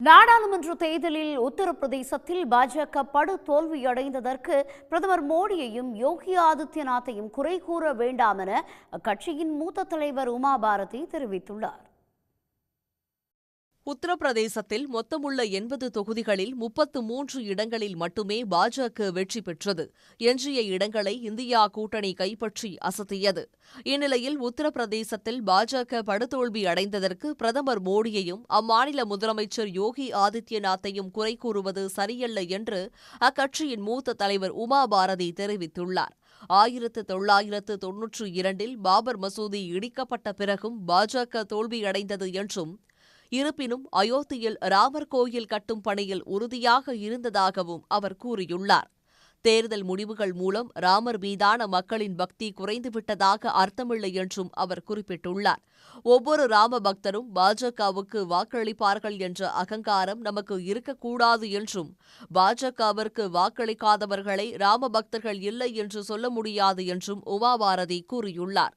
நாடாளுமன்ற தேர்தலில் உத்தரப்பிரதேசத்தில் பாஜக படு தோல்வியடைந்ததற்கு பிரதமர் மோடியையும் யோகி ஆதித்யநாத்தையும் குறை கூற வேண்டாம் என அக்கட்சியின் மூத்த தலைவர் உமா பாரதி தெரிவித்துள்ளார். உத்தரப்பிரதேசத்தில் மொத்தமுள்ள எண்பது தொகுதிகளில் முப்பத்து மூன்று இடங்களில் மட்டுமே பாஜக வெற்றி பெற்றது. எஞ்சிய இடங்களை இந்தியா கூட்டணி கைப்பற்றி அசத்தியது. இந்நிலையில் உத்தரப்பிரதேசத்தில் பாஜக படுதோல்வி அடைந்ததற்கு பிரதமர் மோடியையும் அம்மாநில முதலமைச்சர் யோகி ஆதித்யநாத்தையும் குறை கூறுவது சரியல்ல என்று அக்கட்சியின் மூத்த தலைவர் உமா பாரதி தெரிவித்துள்ளார். ஆயிரத்து தொள்ளாயிரத்து தொன்னூற்று இரண்டில் பாபர் மசூதி இடிக்கப்பட்ட பிறகும் பாஜக தோல்வியடைந்தது என்றும் இருப்பினும் அயோத்தியில் ராமர் கோயில் கட்டும் பணியில் உறுதியாக இருந்ததாகவும் அவர் கூறியுள்ளார். தேர்தல் முடிவுகள் மூலம் ராமர் மீதான மக்களின் பக்தி குறைந்துவிட்டதாக அர்த்தமில்லை என்றும் அவர் குறிப்பிட்டுள்ளார். ஒவ்வொரு ராம பக்தரும் பாஜகவுக்கு வாக்களிப்பார்கள் என்ற அகங்காரம் நமக்கு இருக்கக்கூடாது என்றும் பாஜகவிற்கு வாக்களிக்காதவர்களை ராம பக்தர்கள் இல்லை என்று சொல்ல முடியாது என்றும் உமாபாரதி கூறியுள்ளார்.